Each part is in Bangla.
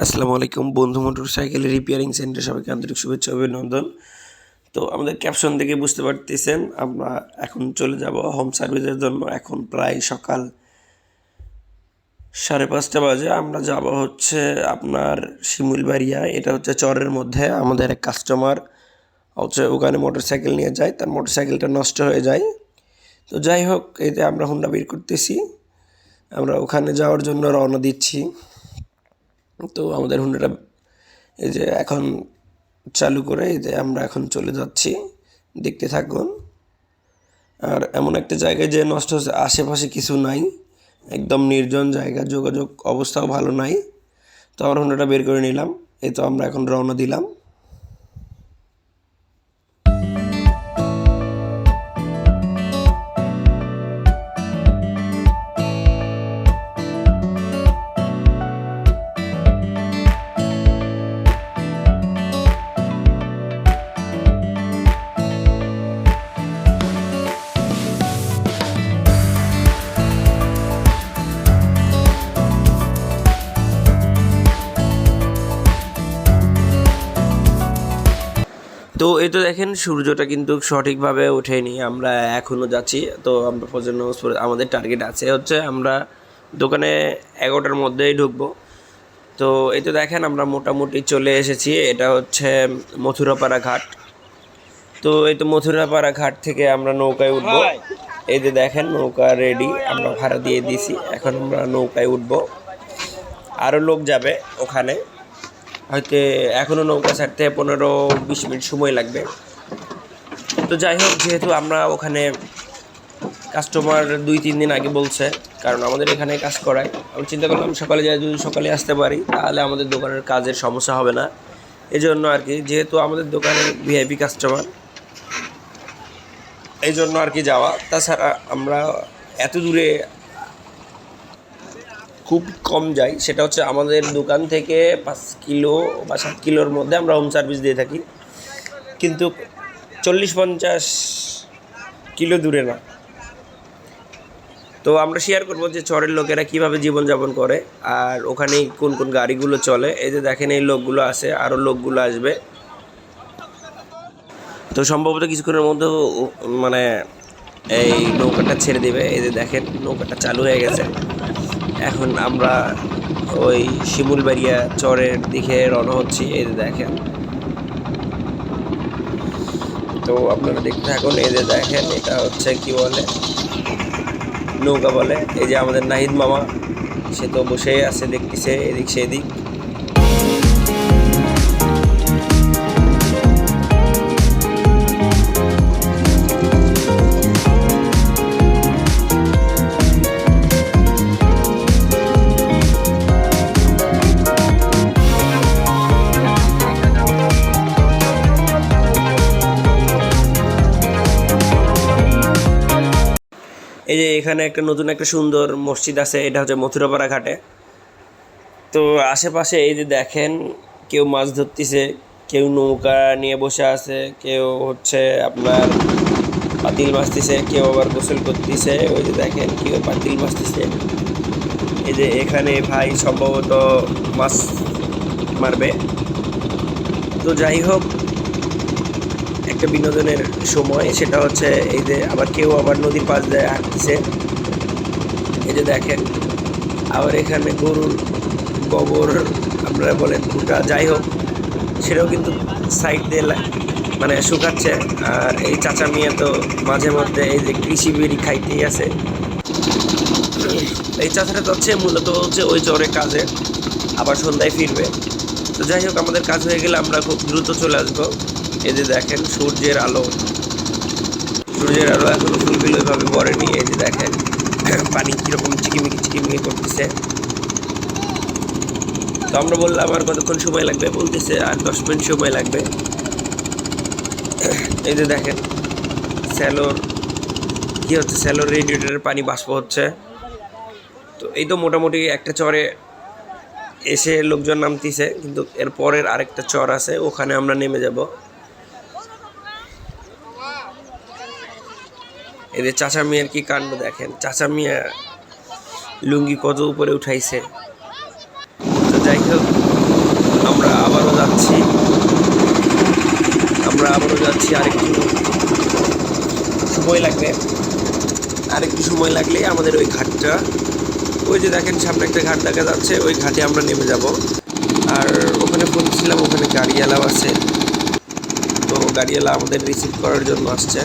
আসসালামু আলাইকুম, বন্ধু মোটর সাইকেল রিপেয়ারিং সেন্টার সবাইকে আন্তরিক শুভেচ্ছা অভিনন্দন। তো আমাদের ক্যাপশন দেখে বুঝতে পারতেছেন, আমরা এখন চলে যাব হোম সার্ভিসের জন্য। এখন প্রায় সকাল সাড়ে পাঁচটা বাজে, আমরা যাব হচ্ছে আপনার শিমুলবাড়িয়া। এটা হচ্ছে চরের মধ্যে আমাদের এক কাস্টমার হচ্ছে ওখানে মোটর সাইকেল নিয়ে যায়, তার মোটর সাইকেলটা নষ্ট হয়ে যায়। তো যাই হোক এতে আমরা হুন্ডা বের করতেছি, আমরা ওখানে যাওয়ার জন্য রওনা দিচ্ছি। তো আমাদের হুন্ডাটা এই যে এখন চালু করে এই যে আমরা এখন চলে যাচ্ছি, দেখতে থাকুন। আর এমন একটা জায়গায় যে নষ্ট হচ্ছে, আশেপাশে কিছু নাই, একদম নির্জন জায়গা, যোগাযোগ অবস্থাও ভালো নাই। তো আমার হুন্ডাটা বের করে নিলাম, এই তো আমরা এখন রওনা দিলাম। তো এই তো দেখেন সূর্যটা কিন্তু সঠিকভাবে ওঠেনি। আমরা এখনও যাচ্ছি তো আমরা প্রজন্ম আমাদের টার্গেট আছে হচ্ছে আমরা দোকানে এগারোটার মধ্যেই ঢুকবো। তো এই তো দেখেন আমরা মোটামুটি চলে এসেছি। এটা হচ্ছে মথুরাপাড়া ঘাট। তো এই তো মথুরাপাড়া ঘাট থেকে আমরা নৌকায় উঠবো। এই যে দেখেন নৌকা রেডি আমরা ভাড়া দিয়ে দিছি। এখন আমরা নৌকায় উঠবো। আরও লোক যাবে ওখানে। হয়তো এখনও নৌকা ছাড়তে পনেরো বিশ মিনিট সময় লাগবে। তো যাই হোক, যেহেতু আমরা ওখানে কাস্টমার দুই, তিন দিন আগে বলছে, কারণ আমাদের এখানে কাজ করায়। আমি চিন্তা করলাম, সকালে যাই, যদি সকালে আসতে পারি, তাহলে আমাদের দোকানের কাজের সমস্যা হবে না। এই জন্য আর কি, যেহেতু আমাদের দোকানের ভিআইপি কাস্টমার এই জন্য আর কি যাওয়া। তাছাড়া আমরা এত দূরে খুব কম যাই। সেটা হচ্ছে আমাদের দোকান থেকে পাঁচ কিলো বা সাত কিলোর মধ্যে আমরা হোম সার্ভিস দিয়ে থাকি। কিন্তু চল্লিশ পঞ্চাশ কিলো দূরে না। তো আমরা শেয়ার করব যে চরের লোকেরা কীভাবে জীবনযাপন করে আর ওখানে কোন কোন গাড়িগুলো চলে। এই যে দেখেন এই লোকগুলো আছে আরও লোকগুলো আসবে। তো সম্ভবত কিছুক্ষণের মধ্যে মানে এই নৌকাটা ছেড়ে দেবে। এই যে দেখেন, নৌকাটা চালু হয়ে গেছে। এখন আমরা ওই শিমুলবাড়িয়া চরের দিকে রওনা হচ্ছি, এই দেখেন। তো আপনারা দেখতে থাকুন, এই যে দেখেন, এটা হচ্ছে কি বলে? নৌকা বলে। এই যে আমাদের নাহিদ মামা, সে তো বসেই আছে, দেখতেছে, এদিক সেদিক। এখানে একটা নতুন একটা সুন্দর মসজিদ আছে, এটা হচ্ছে মথুরাপাড়া ঘাটে। তো আশেপাশে এই যে দেখেন, কেউ মাছ ধরতেছে, কেউ নৌকা নিয়ে বসে আছে, কেউ হচ্ছে আপনার পাতিল মাছতেছে কেউ আবার গোসল করতেছে। ওই যে দেখেন কেউ পাতিল মাছতেছে এই যে এখানে ভাই সম্ভবত মাছ মারবে। তো যাই হোক একটা বিনোদনের সময়, সেটা হচ্ছে এই যে আবার কেউ আবার নদীর পাশ দিয়ে হাঁটতেছে। এই যে দেখেন, আবার এখানে গরুর গোবর আপনারা বলেন ভুটা যাই হোক, সেটাও কিন্তু সাইড দিয়ে মানে শুকাচ্ছে। আর এই চাচা মিয়া তো মাঝে মধ্যে এই যে কৃষি বিড়ি খাইতেই আছে। এই চাচাটা যাচ্ছে মূলত হচ্ছে ওই চরে কাজে, আবার সন্ধ্যায় ফিরবে। তো যাই হোক, আমাদের কাজ হয়ে গেলে আমরা খুব দ্রুত চলে আসব। এই যে দেখেন সূর্যের আলো। সূর্যের আলো এখনও ফুলবিল ওইভাবে পড়েনি এই যে দেখেন, পানি কীরকম চিকিমিকি চিকিমিকি করতেছে। তো আমরা বললাম আর কতক্ষণ সময় লাগবে? বলতেছে, আর দশ মিনিট সময় লাগবে। এই যে দেখেন, স্যালোর, কি হচ্ছে? স্যালোর রেডিয়েটারের পানি বাষ্প হচ্ছে। তো এই তো মোটামুটি একটা চরে এসে লোকজন নামতিছে, কিন্তু এর পরের আরেকটা চর আছে, ওখানে আমরা নেমে যাব। এদের চাচা মিয়ার কি কাণ্ড দেখেন? চাচা মিয়া লুঙ্গি কত উপরে উঠাইছে? তো যাই হোক, আমরা আবারও যাচ্ছি। আমরা আবারও যাচ্ছি আরেকটু। সময় লাগবে। আরেকটু সময় লাগলে আমাদের ওই ঘাটটা। ওই যে দেখেন, সামনে একটা ঘাট দেখা যাচ্ছে, ওই ঘাটে আমরা নেমে যাব। আর ওখানে ফোন ছিলাম ওখানে গাড়িওয়ালাও আছে। তো গাড়িওয়ালা আমাদের রিসিভ করার জন্য আসছে।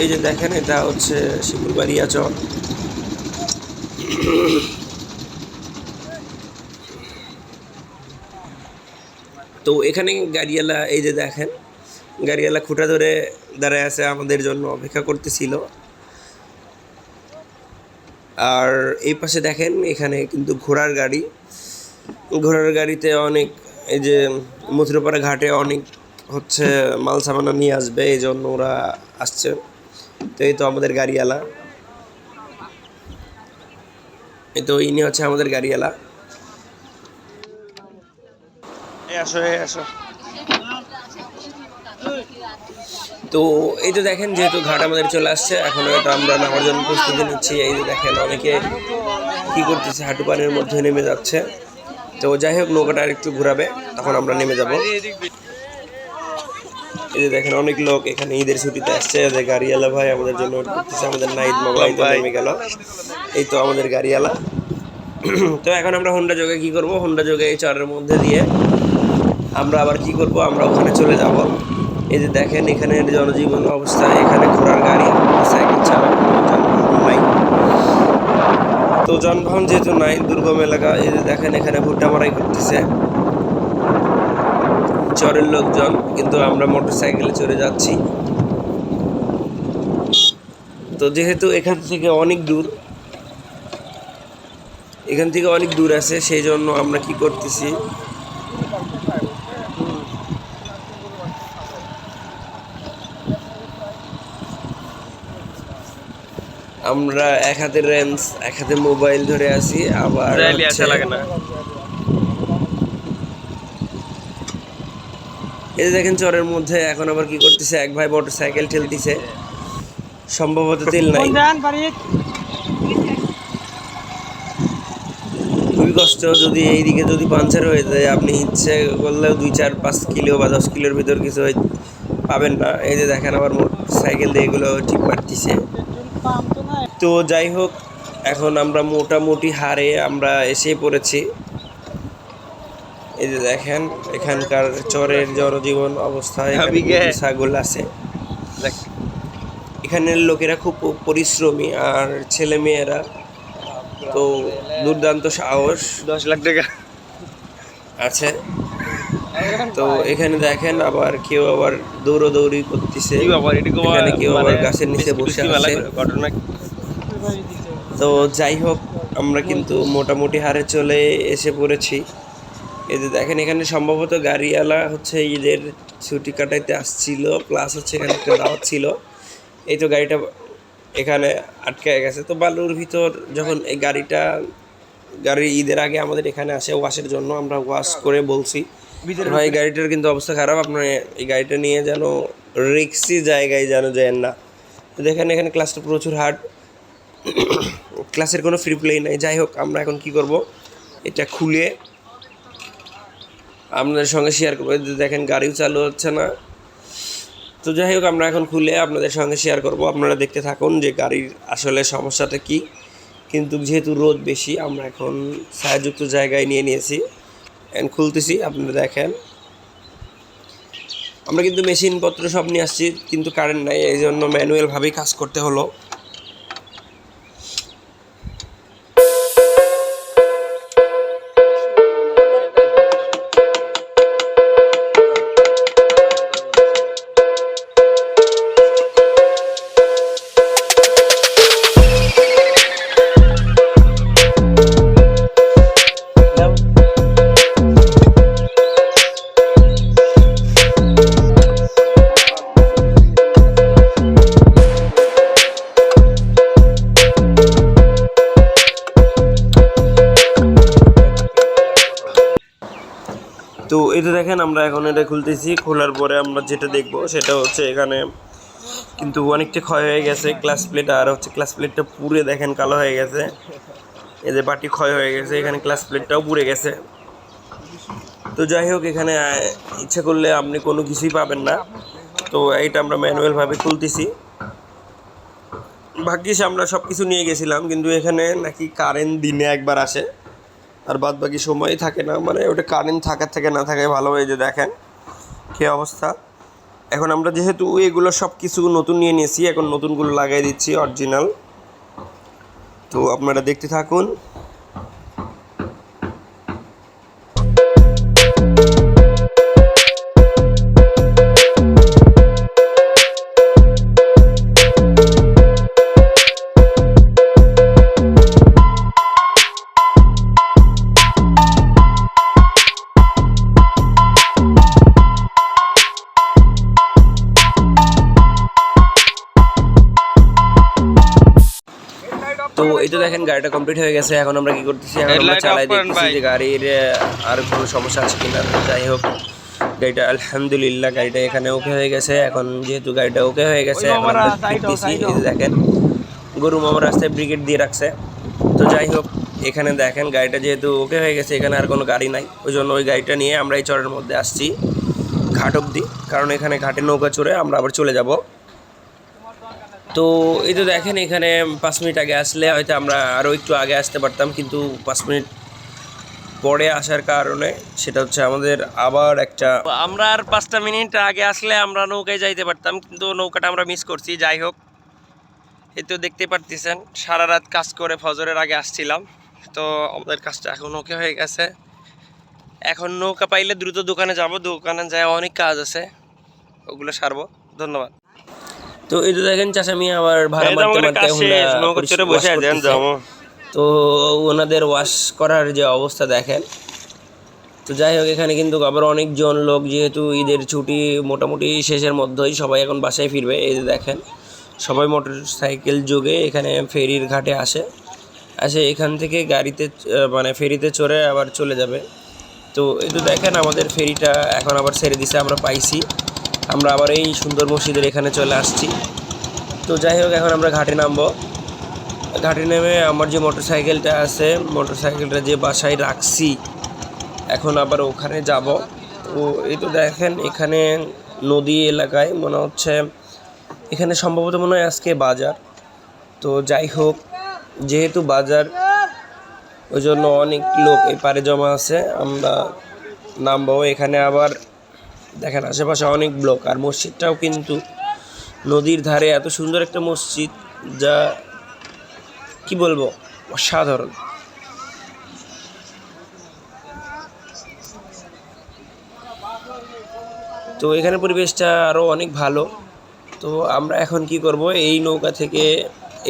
এই যে দেখেন, এটা হচ্ছে শিপুরবাড়িয়া চর তো এখানে গাড়িওয়ালা, এই যে দেখেন, গাড়িওয়ালা খুঁটা ধরে দাঁড়ায় আছে, আমাদের জন্য অপেক্ষা করতেছিল। আর এই পাশে দেখেন, এখানে কিন্তু ঘোড়ার গাড়ি। ঘোড়ার গাড়িতে অনেক, এই যে মথুরাপাড়া ঘাটে অনেক হচ্ছে মাল সামানা নিয়ে আসবে, এই জন্য ওরা আসছে। তো এই তো আমাদের গাড়িওয়ালা। এই তো ইনি হচ্ছে আমাদের গাড়িওয়ালা। আসো আসো। তো এই তো দেখেন যেহেতু ঘাট আমাদের চলে আসছে এখন এটা আমরা নামার জন্য প্রস্তুতি নিচ্ছি। এই যে দেখেন অনেকে কি করতেছে হাঁটু পানির মধ্যে নেমে যাচ্ছে। তো যাই হোক নৌকাটা আর একটু ঘুরাবে তখন আমরা নেমে যাব। এই যে দেখেন অনেক লোক এখানে ঈদের ছুটিতে আসছে। যে গাড়িওয়ালা ভাই আমাদের জন্য করতেছে আমাদের নাইট মোবাইল নেমে গেল। এই তো আমাদের গাড়িওয়ালা। তো এখন আমরা হোন্ডা যোগে কি করব? হোন্ডা যোগে এই চরের মধ্যে দিয়ে আমরা আবার কি করব? আমরা ওখানে চলে যাব। এই যে দেখেন এখানে জনজীবন অবস্থা এখানে ঘোড়ার গাড়ি সাইকেল ছাড়া যানবাহন নাই। তো যানবাহন যেহেতু নাই দুর্গম এলাকা এই যে দেখেন এখানে ভুট্টা মারাই করতেছে। চরের লোকজন কিন্তু আমরা মোটর সাইকেলে চড়ে যাচ্ছি। তো যেহেতু এখান থেকে অনেক দূর এখান থেকে অনেক দূর আছে সেই জন্য আমরা কি করতেছি? আমরা এক হাতে রেঞ্জ এক হাতে মোবাইল ধরে আছি আবার আসা হচ্ছে- লাগে না। এই দেখেন চরের মধ্যে এখন আবার কি করতেছে? এক ভাই মোটর সাইকেল ঠেলতেছে। সম্ভবত তেল নাই। খুবই কষ্ট যদি এইদিকে যদি পাঞ্চার হয়ে যায় আপনি ইচ্ছে করলেও দুই চার পাঁচ কিলো বা দশ কিলোর ভিতর কিছু পাবেন না। এই যে দেখেন আবার মোটর সাইকেল দিয়ে এগুলো ঠিক পারতেছে। তো যাই হোক এখন আমরা মোটামুটি হারে আমরা এসে পড়েছি। এই যে দেখেন এখানকার চরের জনজীবন অবস্থা এখানে ছাগল আছে। দেখ। এখানের লোকেরা খুব পরিশ্রমী আর ছেলে মেয়েরা তো দুর্দান্ত সাহস। দশ লাখ টাকা। আছে। তো এখানে দেখেন আবার কেউ আবার দৌড়দৌড়ি করতেছে। এখানে কেউ আবার গাছের নিচে বসে আছে। তো যাই হোক আমরা কিন্তু মোটামুটি হারে চলে এসে পড়েছি। এই যে দেখেন এখানে সম্ভবত গাড়িওয়ালা হচ্ছে ঈদের ছুটি কাটাইতে আসছিল প্লাস হচ্ছে এখানে একটা দাওয়াত ছিল। এই তো গাড়িটা এখানে আটকে গেছে। তো বালুর ভিতর যখন এই গাড়িটা গাড়ি ঈদের আগে আমাদের এখানে আসে ওয়াশের জন্য আমরা ওয়াশ করে বলছি ভাই গাড়িটার কিন্তু অবস্থা খারাপ আপনার এই গাড়িটা নিয়ে যেন রিক্সি জায়গায় যেন যায় না। তো দেখেন এখানে ক্লাসটা প্রচুর হার্ড ক্লাসের কোনো ফ্রি প্লে নাই। যাই হোক আমরা এখন কি করব? এটা খুলে আপনাদের সঙ্গে শেয়ার করব। দেখেন গাড়িও চালু হচ্ছে না। তো যাই হোক, আমরা এখন খুলে আপনাদের সঙ্গে শেয়ার করব। আপনারা দেখতে থাকুন যে গাড়ির আসলে সমস্যাটা কি। কিন্তু যেহেতু রোদ বেশি, আমরা এখন ছায়াযুক্ত জায়গায় নিয়ে নিয়েছি। এখন খুলতেছি, আপনারা দেখেন। আমরা কিন্তু মেশিনপত্র সব নিয়ে আসছি, কিন্তু কারেন্ট নাই। এই জন্য ম্যানুয়ালভাবেই কাজ করতে হলো। তো তো দেখেন, আমরা এখন এটা খুলতেছি। খোলার পরে আমরা যেটা দেখব সেটা হচ্ছে এখানে কিন্তু অনেকটা ক্ষয় হয়ে গেছে ক্লাস প্লেট আর হচ্ছে ক্লাস প্লেটটা পুড়ে দেখেন কালো হয়ে গেছে। যে বাটি ক্ষয় হয়ে গেছে, এখানে ক্লাস প্লেটটাও পুড়ে গেছে। তো যাই হোক, এখানে ইচ্ছা করলে আপনি কোনো কিছুই পাবেন না। তো এইটা আমরা ম্যানুয়ালভাবে খুলতেছি। ভাগ্যিস আমরা সব কিছু নিয়ে গেছিলাম, কিন্তু এখানে নাকি কারেন্ট দিনে একবার আসে। আর বাদ বাকি সময়ই থাকে না মানে ওটা কারেন্ট থাকার থেকে না থাকে ভালো হয়ে যে দেখেন, কী অবস্থা? এখন আমরা যেহেতু এগুলো সব কিছু নতুন নিয়ে নিয়েছি, এখন নতুনগুলো লাগাই দিচ্ছি অরিজিনাল তো আপনারা দেখতে থাকুন। গাড়িটা কমপ্লিট হয়ে গেছে এখন আমরা কি করতেছি? এখন আমরা চালাই দেখতেছি যে গাড়ির আর কোনো সমস্যা আছে কিনা। যাই হোক গাড়িটা আলহামদুলিল্লাহ গাড়িটা এখানে ওকে হয়ে গেছে। এখন যেহেতু গাড়িটা ওকে হয়ে গেছে এখন আমরা দেখেন গরু মামা রাস্তায় ব্রিগেড দিয়ে রাখছে। তো যাই হোক এখানে দেখেন গাড়িটা যেহেতু ওকে হয়ে গেছে এখানে আর কোনো গাড়ি নাই। ওই জন্য ওই গাড়িটা নিয়ে আমরা এই চরের মধ্যে আসছি ঘাট অবধি। কারণ এখানে ঘাটে নৌকা চড়ে আমরা আবার চলে যাব। তো এই তো দেখেন এখানে পাঁচ মিনিট আগে আসলে হয়তো আমরা আরও একটু আগে আসতে পারতাম, কিন্তু পাঁচ মিনিট পরে আসার কারণে সেটা হচ্ছে আমাদের আবার একটা আমরা আর পাঁচটা মিনিট আগে আসলে আমরা নৌকায় যাইতে পারতাম, কিন্তু নৌকাটা আমরা মিস করছি। যাই হোক, এই তো দেখতে পারতেছেন, সারা রাত কাজ করে ফজরের আগে আসছিলাম। তো আমাদের কাজটা এখন ওকে হয়ে গেছে। এখন নৌকা পাইলে দ্রুত দোকানে যাব, দোকানে যায় অনেক কাজ আছে, ওগুলো সারবো। ধন্যবাদ। তো এই তো দেখেন চাচা মিয়া আবার ভাড়া মারতে মারতে হুন্ডা wash করতেছে। তো ওনাদের ওয়াশ করার যে অবস্থা দেখেন। তো যাই হোক এখানে কিন্তু আবার অনেকজন লোক যেহেতু ঈদের ছুটি মোটামুটি শেষের মধ্যেই সবাই এখন বাসায় ফিরবে। এই যে দেখেন সবাই মোটর সাইকেল যোগে এখানে ফেরির ঘাটে আসে। আসে এখান থেকে গাড়িতে মানে ফেরিতে চড়ে আবার চলে যাবে। তো এই তো দেখেন আমাদের ফেরিটা এখন আবার ছেড়ে দিছে আমরা পাইছি। আমরা আবার এই সুন্দর মসজিদের এখানে চলে আসছি। তো যাই হোক, এখন আমরা ঘাটে নামবো। ঘাটে নেমে আমার যে মোটর সাইকেলটা আছে মোটর সাইকেলটা যে বাসায় রাখছি, এখন আবার ওখানে যাব। তো এই তো দেখেন, এখানে নদী এলাকায় মনে হচ্ছে, এখানে সম্ভবত মনে হয় আজকে বাজার। তো যাই হোক, যেহেতু বাজার, ওই জন্য অনেক লোক এই পারে জমা আছে, আমরা নামবো। এখানে আবার দেখেন আশেপাশে অনেক ব্লক আর মসজিদটাও কিন্তু নদীর ধারে এত সুন্দর একটা মসজিদ যা কি বলব অসাধারণ। তো এখানে পরিবেশটা আরও অনেক ভালো। তো আমরা এখন কি করব এই নৌকা থেকে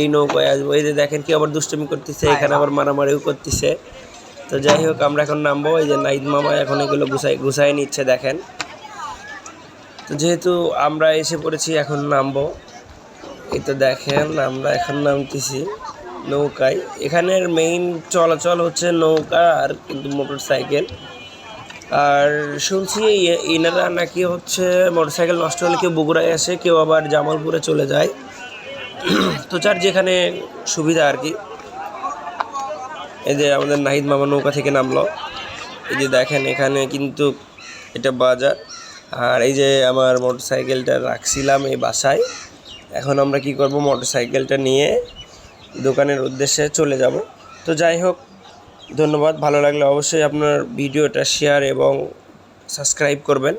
এই নৌকায় আসব। এই যে দেখেন কি আবার দুষ্টুমি করতেছে এখানে আবার মারামারিও করতেছে। তো যাই হোক আমরা এখন নামবো। এই যে নাইদ মামা এখন এগুলো গুছাই গুছাই নিচ্ছে দেখেন। তো যেহেতু আমরা এসে পড়েছি, এখন নামবো। এই তো দেখেন, আমরা এখন নামতেছি নৌকায়। এখানের মেইন চলাচল হচ্ছে নৌকা আর কিন্তু মোটর সাইকেল আর শুনছি এনারা নাকি হচ্ছে মোটর সাইকেল নষ্ট হলে কেউ বগুড়ায় আসে, কেউ আবার জামালপুরে চলে যায়। তো যার যেখানে সুবিধা আর কি। এই যে আমাদের নাহিদ মামা নৌকা থেকে নামলো। এই যে দেখেন, এখানে কিন্তু এটা বাজার। আর এই যে আমার মোটর সাইকেলটা রাখছিলাম এই বাসায়, এখন আমরা কি করব? মোটর সাইকেলটা নিয়ে দোকানের উদ্দেশ্যে চলে যাব। তো যাই হোক, ধন্যবাদ। ভালো লাগলে অবশ্যই আপনার ভিডিওটা শেয়ার এবং সাবস্ক্রাইব করবেন।